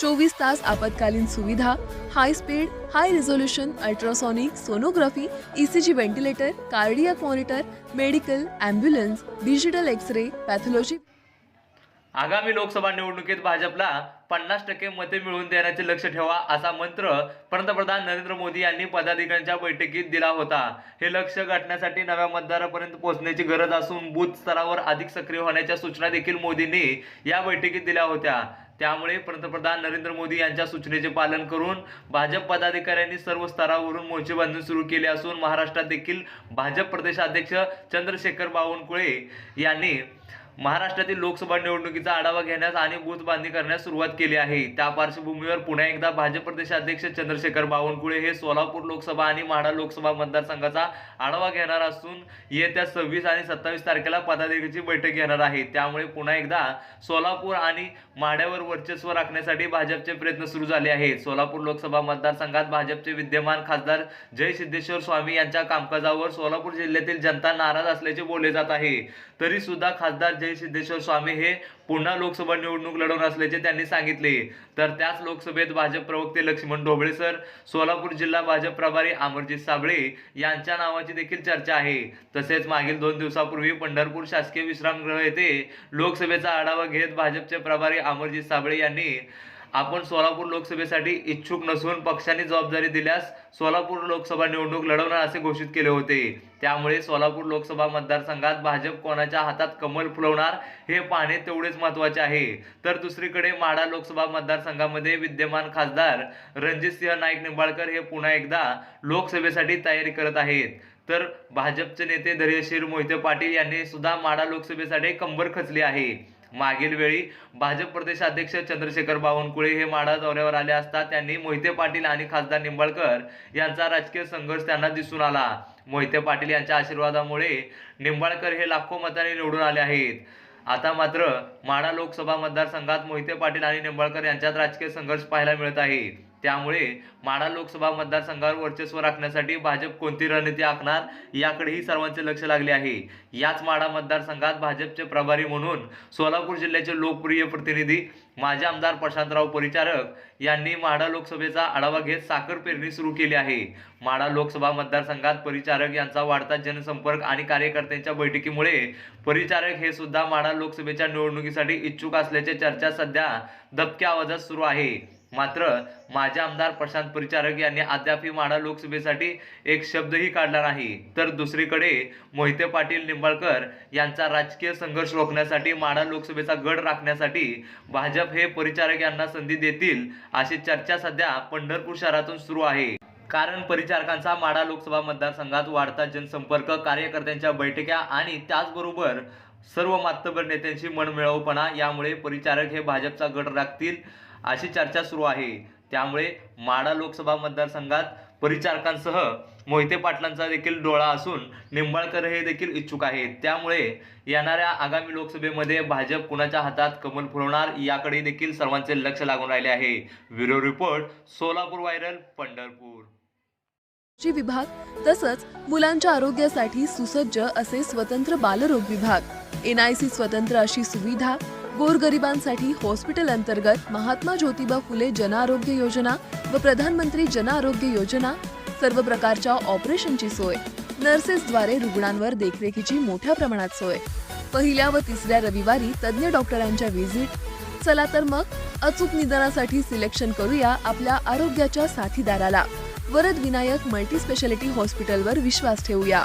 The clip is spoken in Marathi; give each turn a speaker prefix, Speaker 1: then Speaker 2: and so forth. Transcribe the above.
Speaker 1: चोवीस तास आपत्कालीन सुविधा high speed high resolution ultrasonic sonography ECG ventilator cardiac monitor medical ambulance digital X ray pathology
Speaker 2: आगामी लोकसभा निवडणुकीत भाजपला पन्नास टक्के मते मिळवून देण्याचे लक्ष ठेवा असा मंत्र पंतप्रधान नरेंद्र मोदी यांनी पदाधिकाऱ्यांच्या बैठकीत दिला होता. हे लक्ष गाठण्यासाठी नव्या मतदारापर्यंत पोहोचण्याची गरज असून बूथ स्तरावर अधिक सक्रिय होण्याच्या सूचना देखील मोदींनी या बैठकीत दिल्या होत्या. त्यामुळे पंतप्रधान नरेंद्र मोदी यांच्या सूचनेचे पालन करून भाजप पदाधिकाऱ्यांनी सर्व स्तरावरून मोर्चे बांधून सुरू केले असून महाराष्ट्रात देखील भाजप प्रदेशाध्यक्ष चंद्रशेखर बावनकुळे यांनी महाराष्ट्रातील लोकसभा निवडणुकीचा आढावा घेण्यास आणि बूथ बांधणी करण्यास सुरुवात केली आहे. त्या पार्श्वभूमीवर पुन्हा एकदा भाजप प्रदेशाध्यक्ष चंद्रशेखर बावनकुळे हे सोलापूर लोकसभा आणि माढा लोकसभा मतदारसंघाचा आढावा घेणार असून येत्या सव्वीस आणि सत्तावीस तारखेला पदाधिकारीची बैठक घेणार आहे. त्यामुळे पुन्हा एकदा सोलापूर आणि माढ्यावर वर्चस्व राखण्यासाठी भाजपचे प्रयत्न सुरू झाले आहेत. सोलापूर लोकसभा मतदारसंघात भाजपचे विद्यमान खासदार जय सिद्धेश्वर स्वामी यांच्या कामकाजावर सोलापूर जिल्ह्यातील जनता नाराज असल्याचे बोलले जात आहे. तरी सुद्धा खासदार जय सिद्धेश्वर स्वामी हे पुन्हा लोकसभा निवडणूक लढवणार असल्याचे त्यांनी सांगितले. तर त्याच लोकसभेत भाजप प्रवक्ते लक्ष्मण ढोबळे सर सोलापूर जिल्हा भाजप प्रभारी अमरजित साबळे यांच्या नावाची देखील चर्चा आहे. तसेच मागील दोन दिवसापूर्वी पंढरपूर शासकीय विश्रामगृह येथे लोकसभेचा आढावा घेत भाजपचे प्रभारी अमरजित साबळे यांनी आपण सोलापूर लोकसभेसाठी इच्छुक नसून पक्षाने जबाबदारी दिल्यास सोलापूर लोकसभा निवडणूक लढवणार असे घोषित केले होते. त्यामुळे सोलापूर लोकसभा मतदारसंघात भाजप कोणाच्या हातात कमल फुलवणार हे पाहणे तेवढेच महत्त्वाचे आहे. तर दुसरीकडे माढा लोकसभा मतदारसंघामध्ये विद्यमान खासदार रणजितसिंह नाईक निंबाळकर हे पुन्हा एकदा लोकसभेसाठी तयारी करत आहेत. तर भाजपचे नेते धैर्यशीर मोहिते पाटील यांनी सुद्धा माढा लोकसभेसाठी कंबर खचली आहे. मागील वेळी भाजप प्रदेशाध्यक्ष चंद्रशेखर बावनकुळे हे माढा दौऱ्यावर आले असता त्यांनी मोहिते पाटील आणि खासदार निंबाळकर यांचा राजकीय संघर्ष त्यांना दिसून आला. मोहिते पाटील यांच्या आशीर्वादामुळे निंबाळकर हे लाखो मताने निवडून आले आहेत. आता मात्र माढा लोकसभा मतदारसंघात मोहिते पाटील आणि निंबाळकर यांच्यात राजकीय संघर्ष पाहायला मिळत आहे. त्यामुळे माढा लोकसभा मतदारसंघावर वर्चस्व राखण्यासाठी भाजप कोणती रणनीती आखणार याकडेही सर्वांचे लक्ष लागले आहे. याच माढा मतदारसंघात भाजपचे प्रभारी म्हणून सोलापूर जिल्ह्याचे लोकप्रिय प्रतिनिधी माजी आमदार प्रशांतराव परिचारक यांनी माढा लोकसभेचा आढावा घेत साखर पेरणी सुरू केली आहे. माढा लोकसभा मतदारसंघात परिचारक यांचा वाढता जनसंपर्क आणि कार्यकर्त्यांच्या बैठकीमुळे परिचारक हे सुद्धा माढा लोकसभेच्या निवडणुकीसाठी इच्छुक असल्याची चर्चा सध्या दबक्या आवाजात सुरू आहे. मात्र माजी आमदार प्रशांत परिचारक यांनी अद्यापही माढा लोकसभेसाठी एक शब्दही काढला नाही. तर दुसरीकडे मोहिते पाटील निंबाळकर यांचा राजकीय संघर्ष रोखण्यासाठी माढा लोकसभेचा गड राखण्यासाठी भाजप हे परिचारक यांना संधी देतील अशी चर्चा सध्या पंढरपूर शहरातून सुरू आहे. कारण परिचारकांचा माढा लोकसभा मतदारसंघात वाढता जनसंपर्क कार्यकर्त्यांच्या बैठका आणि त्याचबरोबर सर्व मातबर नेत्यांशी मनमिळवपणा यामुळे परिचारक हे भाजपचा गड राखतील. अशी चर्चा सुरू आहे. त्यामुळे माडा लोकसभा मतदारसंघात परिचारकांसह मोहिते पाटलांचा देखील डोळा असून निंबाळकर हे देखील इच्छुक आहेत. त्यामुळे येणाऱ्या आगामी लोकसभेमध्ये भाजप कुणाच्या हातात कमल फुलवणार याकडे देखील सर्वांचे लक्ष लागून राहिले आहे. Bureau report Solapur viral Pandharpur.
Speaker 1: विभाग तसंच मुलांच्या आरोग्यासाठी सुसज्ज असे स्वतंत्र बालरोग विभाग. एनआयसी स्वतंत्र अशी सुविधा गोरगरिबांसाठी हॉस्पिटल अंतर्गत महात्मा ज्योतिबा फुले जनआरोग्य योजना व प्रधानमंत्री जनआरोग्य योजना सर्व प्रकारच्या ऑपरेशनची सोय. नर्सेसद्वारे रुग्णांवर देखरेखीची मोठ्या प्रमाणात सोय. पहिल्या व तिसऱ्या रविवारी तज्ज्ञ डॉक्टरांच्या व्हिजिट. चला तर मग अचूक निदानासाठी सिलेक्शन करूया आपल्या आरोग्याच्या साथीदाराला. वरद विनायक मल्टी स्पेशालिटी हॉस्पिटलवर विश्वास ठेवूया.